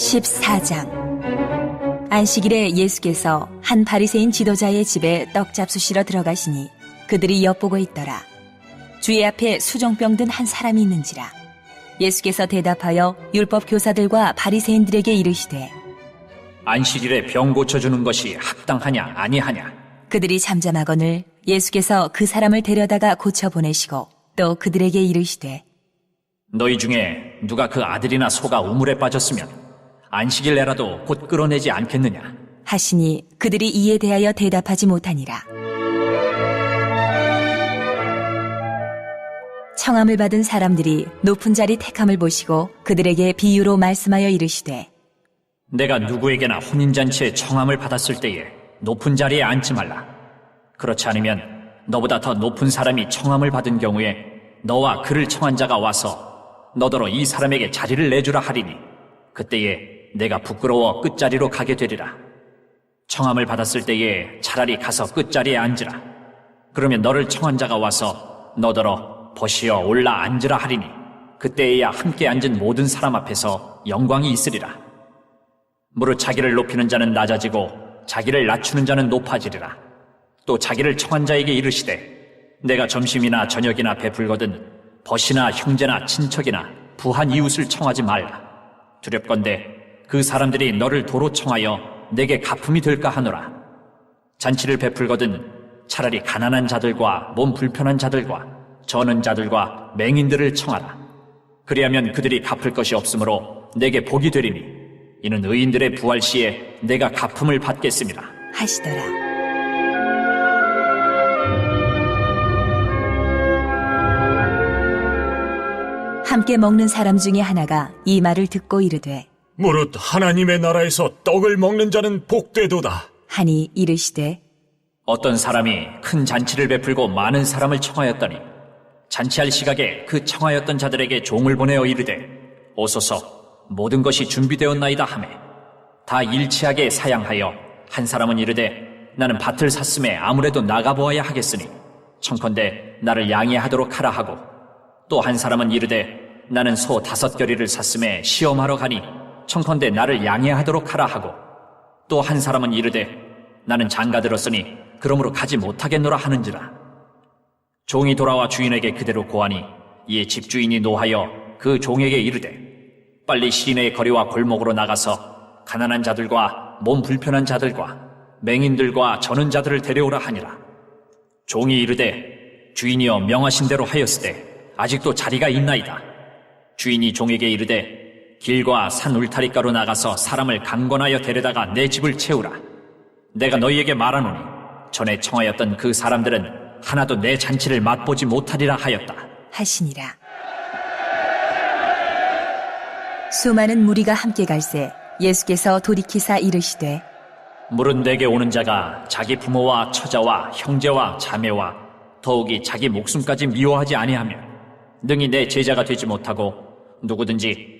14장 안식일에 예수께서 한 바리새인 지도자의 집에 떡 잡수시러 들어가시니 그들이 엿보고 있더라. 주의 앞에 수종병 든 한 사람이 있는지라. 예수께서 대답하여 율법 교사들과 바리새인들에게 이르시되 안식일에 병 고쳐 주는 것이 합당하냐 아니하냐 그들이 잠잠하거늘 예수께서 그 사람을 데려다가 고쳐 보내시고 또 그들에게 이르시되 너희 중에 누가 그 아들이나 소가 우물에 빠졌으면 안식일 내라도 곧 끌어내지 않겠느냐 하시니 그들이 이에 대하여 대답하지 못하니라. 청함을 받은 사람들이 높은 자리 택함을 보시고 그들에게 비유로 말씀하여 이르시되 내가 누구에게나 혼인잔치에 청함을 받았을 때에 높은 자리에 앉지 말라. 그렇지 않으면 너보다 더 높은 사람이 청함을 받은 경우에 너와 그를 청한 자가 와서 너더러 이 사람에게 자리를 내주라 하리니 그때에 내가 부끄러워 끝자리로 가게 되리라. 청함을 받았을 때에 차라리 가서 끝자리에 앉으라. 그러면 너를 청한 자가 와서 너더러 버시어 올라 앉으라 하리니 그때에야 함께 앉은 모든 사람 앞에서 영광이 있으리라. 무릇 자기를 높이는 자는 낮아지고 자기를 낮추는 자는 높아지리라. 또 자기를 청한 자에게 이르시되 내가 점심이나 저녁이나 베풀거든 벗이나 형제나 친척이나 부한 이웃을 청하지 말라. 두렵건대 그 사람들이 너를 도로 청하여 내게 가품이 될까 하노라. 잔치를 베풀거든 차라리 가난한 자들과 몸 불편한 자들과 저는 자들과 맹인들을 청하라. 그리하면 그들이 갚을 것이 없으므로 내게 복이 되리니 이는 의인들의 부활 시에 내가 가품을 받겠습니다. 하시더라. 함께 먹는 사람 중에 하나가 이 말을 듣고 이르되 무릇 하나님의 나라에서 떡을 먹는 자는 복되도다. 하니 이르시되 어떤 사람이 큰 잔치를 베풀고 많은 사람을 청하였더니 잔치할 시각에 그 청하였던 자들에게 종을 보내어 이르되 오소서 모든 것이 준비되었나이다 하매 다 일치하게 사양하여 한 사람은 이르되 나는 밭을 샀음에 아무래도 나가보아야 하겠으니 청컨대 나를 양해하도록 하라 하고 또 한 사람은 이르되 나는 소 다섯 결의를 샀음에 시험하러 가니 청컨대 나를 양해하도록 하라 하고 또 한 사람은 이르되 나는 장가 들었으니 그러므로 가지 못하겠노라 하는지라. 종이 돌아와 주인에게 그대로 고하니 이에 집주인이 노하여 그 종에게 이르되 빨리 시내의 거리와 골목으로 나가서 가난한 자들과 몸 불편한 자들과 맹인들과 저는 자들을 데려오라 하니라. 종이 이르되 주인이여 명하신 대로 하였으되 아직도 자리가 있나이다. 주인이 종에게 이르되 길과 산 울타리가로 나가서 사람을 강권하여 데려다가 내 집을 채우라 내가 너희에게 말하노니 전에 청하였던 그 사람들은 하나도 내 잔치를 맛보지 못하리라 하였다. 하시니라. 수많은 무리가 함께 갈새 예수께서 돌이키사 이르시되 물은 내게 오는 자가 자기 부모와 처자와 형제와 자매와 더욱이 자기 목숨까지 미워하지 아니하면 능히 내 제자가 되지 못하고 누구든지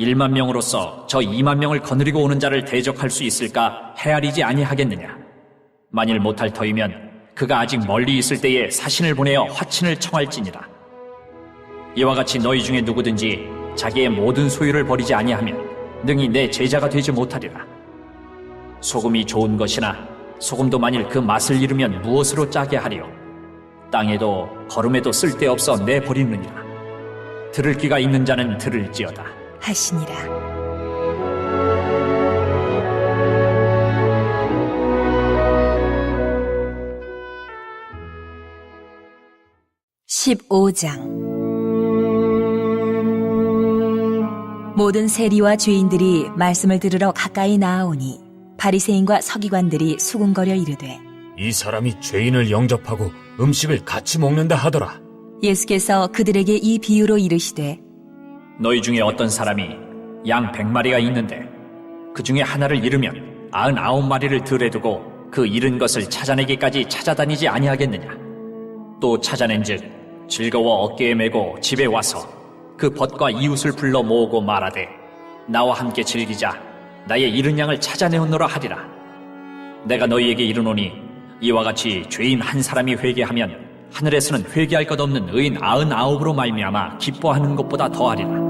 1만 명으로서 저 2만 명을 거느리고 오는 자를 대적할 수 있을까 헤아리지 아니하겠느냐 만일 못할 터이면 그가 아직 멀리 있을 때에 사신을 보내어 화친을 청할지니라. 이와 같이 너희 중에 누구든지 자기의 모든 소유를 버리지 아니하면 능히 내 제자가 되지 못하리라. 소금이 좋은 것이나 소금도 만일 그 맛을 잃으면 무엇으로 짜게 하리요? 땅에도 걸음에도 쓸데없어 내버리느니라. 들을 귀가 있는 자는 들을지어다. 하시니라. 15장 모든 세리와 죄인들이 말씀을 들으러 가까이 나아오니 바리새인과 서기관들이 수군거려 이르되 이 사람이 죄인을 영접하고 음식을 같이 먹는다 하더라 예수께서 그들에게 이 비유로 이르시되 너희 중에 어떤 사람이 양 백마리가 있는데 그 중에 하나를 잃으면 아흔 아홉 마리를 들에 두고 그 잃은 것을 찾아내기까지 찾아다니지 아니하겠느냐? 또 찾아낸즉 즐거워 어깨에 메고 집에 와서 그 벗과 이웃을 불러 모으고 말하되 나와 함께 즐기자. 나의 잃은 양을 찾아내었노라 하리라. 내가 너희에게 이르노니 이와 같이 죄인 한 사람이 회개하면 하늘에서는 회개할 것 없는 의인 아흔 아홉으로 말미암아 기뻐하는 것보다 더하리라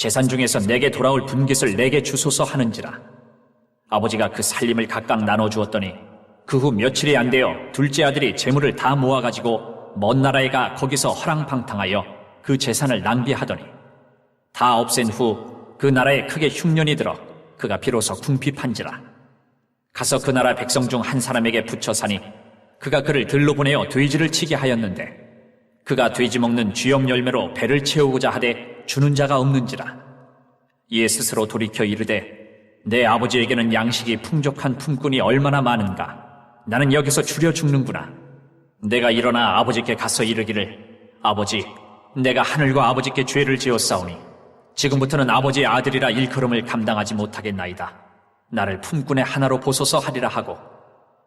재산 중에서 내게 돌아올 분깃을 내게 주소서 하는지라. 아버지가 그 살림을 각각 나눠 주었더니 그 후 며칠이 안 되어 둘째 아들이 재물을 다 모아가지고 먼 나라에 가 거기서 허랑방탕하여 그 재산을 낭비하더니 다 없앤 후 그 나라에 크게 흉년이 들어 그가 비로소 궁핍한지라. 가서 그 나라 백성 중 한 사람에게 붙여 사니 그가 그를 들로 보내어 돼지를 치게 하였는데 그가 돼지 먹는 쥐염 열매로 배를 채우고자 하되 주는 자가 없는지라. 이에 스스로 돌이켜 이르되 내 아버지에게는 양식이 풍족한 품꾼이 얼마나 많은가. 나는 여기서 줄여 죽는구나. 내가 일어나 아버지께 가서 이르기를 아버지 내가 하늘과 아버지께 죄를 지었사오니 지금부터는 아버지의 아들이라 일컬음을 감당하지 못하겠나이다. 나를 품꾼의 하나로 보소서 하리라 하고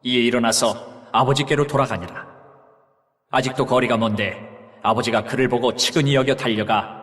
이에 일어나서 아버지께로 돌아가니라. 아직도 거리가 먼데 아버지가 그를 보고 치근히 여겨 달려가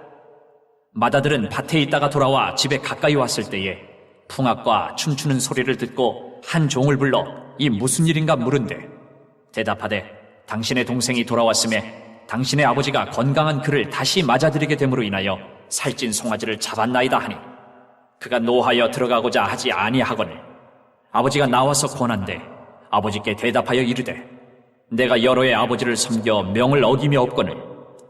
마다들은 밭에 있다가 돌아와 집에 가까이 왔을 때에 풍악과 춤추는 소리를 듣고 한 종을 불러 이 무슨 일인가 물은데 대답하되 당신의 동생이 돌아왔음에 당신의 아버지가 건강한 그를 다시 맞아들이게 됨으로 인하여 살찐 송아지를 잡았나이다 하니 그가 노하여 들어가고자 하지 아니하거늘 아버지가 나와서 권한대 아버지께 대답하여 이르되 내가 여러 해 아버지를 섬겨 명을 어기며 없거늘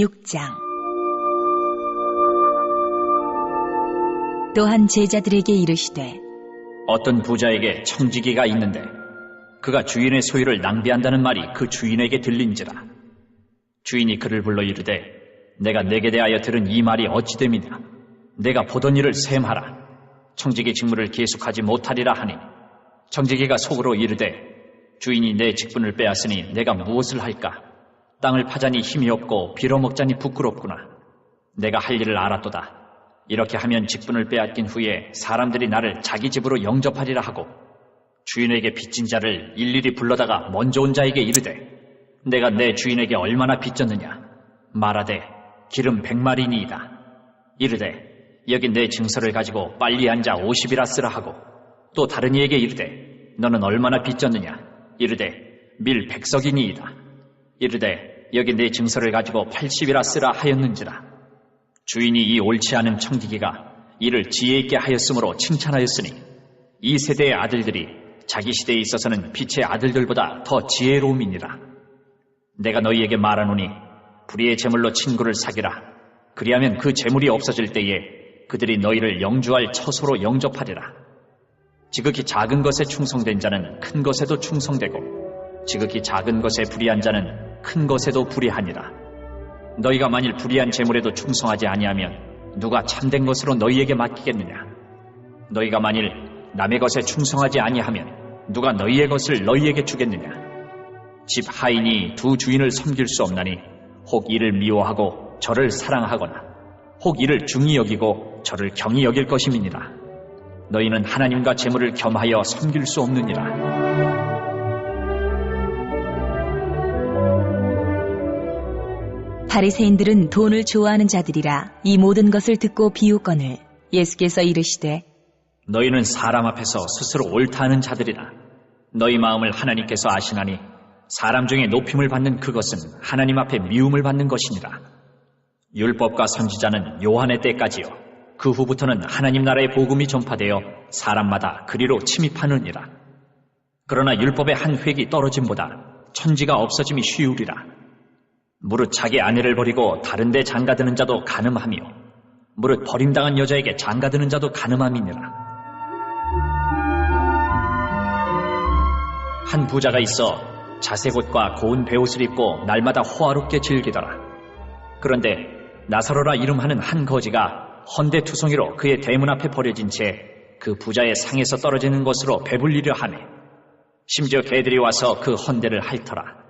십육 장. 또한 제자들에게 이르시되 어떤 부자에게 청지기가 있는데 그가 주인의 소유를 낭비한다는 말이 그 주인에게 들린지라. 주인이 그를 불러 이르되 내가 내게 대하여 들은 이 말이 어찌 됨이냐? 내가 보던 일을 셈하라. 청지기 직무를 계속하지 못하리라 하니. 청지기가 속으로 이르되 주인이 내 직분을 빼앗으니 내가 무엇을 할까 땅을 파자니 힘이 없고 빌어먹자니 부끄럽구나. 내가 할 일을 알았도다. 이렇게 하면 직분을 빼앗긴 후에 사람들이 나를 자기 집으로 영접하리라 하고 주인에게 빚진 자를 일일이 불러다가 먼저 온 자에게 이르되 내가 내 주인에게 얼마나 빚졌느냐? 말하되 기름 백마리니이다. 이르되 여기 내 증서를 가지고 빨리 앉아 오십이라 쓰라 하고 또 다른 이에게 이르되 너는 얼마나 빚졌느냐? 이르되 밀 백석이니이다. 이르되 여기 내 증서를 가지고 팔십이라 쓰라 하였는지라 주인이 이 옳지 않은 청지기가 이를 지혜 있게 하였으므로 칭찬하였으니 이 세대의 아들들이 자기 시대에 있어서는 빛의 아들들보다 더 지혜로움이니라. 내가 너희에게 말하노니 불의의 재물로 친구를 사귀라. 그리하면 그 재물이 없어질 때에 그들이 너희를 영주할 처소로 영접하리라. 지극히 작은 것에 충성된 자는 큰 것에도 충성되고 지극히 작은 것에 불의한 자는 큰 것에도 불의하니라. 너희가 만일 불의한 재물에도 충성하지 아니하면 누가 참된 것으로 너희에게 맡기겠느냐? 너희가 만일 남의 것에 충성하지 아니하면 누가 너희의 것을 너희에게 주겠느냐? 집 하인이 두 주인을 섬길 수 없나니 혹 이를 미워하고 저를 사랑하거나 혹 이를 중히 여기고 저를 경히 여길 것임이니라. 너희는 하나님과 재물을 겸하여 섬길 수 없느니라. 바리새인들은 돈을 좋아하는 자들이라 이 모든 것을 듣고 비웃거늘 예수께서 이르시되 너희는 사람 앞에서 스스로 옳다는 자들이라. 너희 마음을 하나님께서 아시나니 사람 중에 높임을 받는 그것은 하나님 앞에 미움을 받는 것이니라. 율법과 선지자는 요한의 때까지요. 그 후부터는 하나님 나라의 복음이 전파되어 사람마다 그리로 침입하느니라. 그러나 율법의 한 획이 떨어짐보다 천지가 없어짐이 쉬우리라. 무릇 자기 아내를 버리고 다른 데 장가드는 자도 가늠하며 무릇 버림당한 여자에게 장가드는 자도 가늠함이니라. 한 부자가 있어 자색 옷과 고운 베옷을 입고 날마다 호화롭게 즐기더라. 그런데 나사로라 이름하는 한 거지가 헌데 투성이로 그의 대문 앞에 버려진 채 그 부자의 상에서 떨어지는 것으로 배불리려 하네. 심지어 개들이 와서 그 헌데를 핥더라.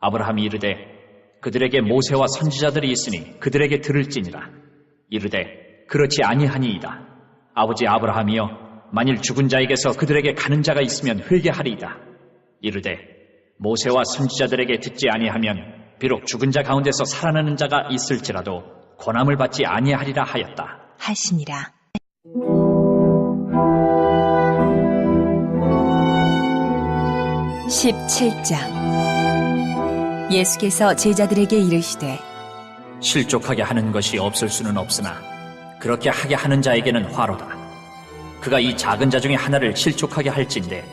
아브라함이 이르되 그들에게 모세와 선지자들이 있으니 그들에게 들을지니라. 이르되 그렇지 아니하니이다. 아버지 아브라함이여 만일 죽은 자에게서 그들에게 가는 자가 있으면 회개하리이다. 이르되 모세와 선지자들에게 듣지 아니하면 비록 죽은 자 가운데서 살아나는 자가 있을지라도 권함을 받지 아니하리라 하였다. 하시니라. (17장) 예수께서 제자들에게 이르시되 실족하게 하는 것이 없을 수는 없으나 그렇게 하게 하는 자에게는 화로다. 그가 이 작은 자 중에 하나를 실족하게 할진대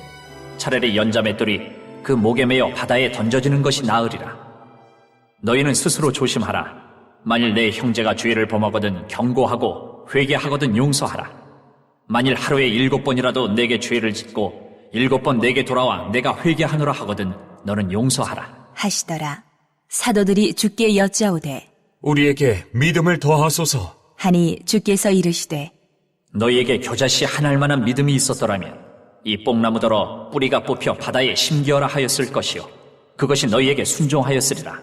차라리 연자맷돌이 그 목에 매어 바다에 던져지는 것이 나으리라. 너희는 스스로 조심하라. 만일 내 형제가 죄를 범하거든 경고하고 회개하거든 용서하라. 만일 하루에 일곱 번이라도 내게 죄를 짓고 일곱 번 내게 돌아와 내가 회개하노라 하거든 너는 용서하라. 하시더라. 사도들이 주께 여짜오되 우리에게 믿음을 더하소서. 하니 주께서 이르시되 너희에게 겨자씨 한 알만한 믿음이 있었더라면 이 뽕나무더러 뿌리가 뽑혀 바다에 심기어라 하였을 것이요. 그것이 너희에게 순종하였으리라.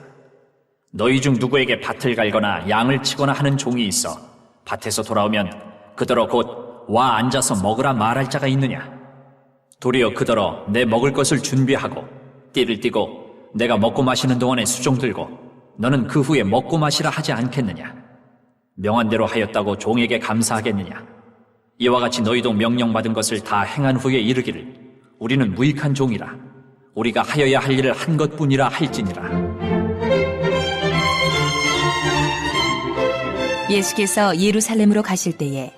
너희 중 누구에게 밭을 갈거나 양을 치거나 하는 종이 있어 밭에서 돌아오면 그더러 곧 와 앉아서 먹으라 말할 자가 있느냐? 도리어 그더러 내 먹을 것을 준비하고 띠를 띠고 내가 먹고 마시는 동안에 수종 들고 너는 그 후에 먹고 마시라 하지 않겠느냐? 명한대로 하였다고 종에게 감사하겠느냐? 이와 같이 너희도 명령받은 것을 다 행한 후에 이르기를 우리는 무익한 종이라. 우리가 하여야 할 일을 한 것뿐이라 할지니라. 예수께서 예루살렘으로 가실 때에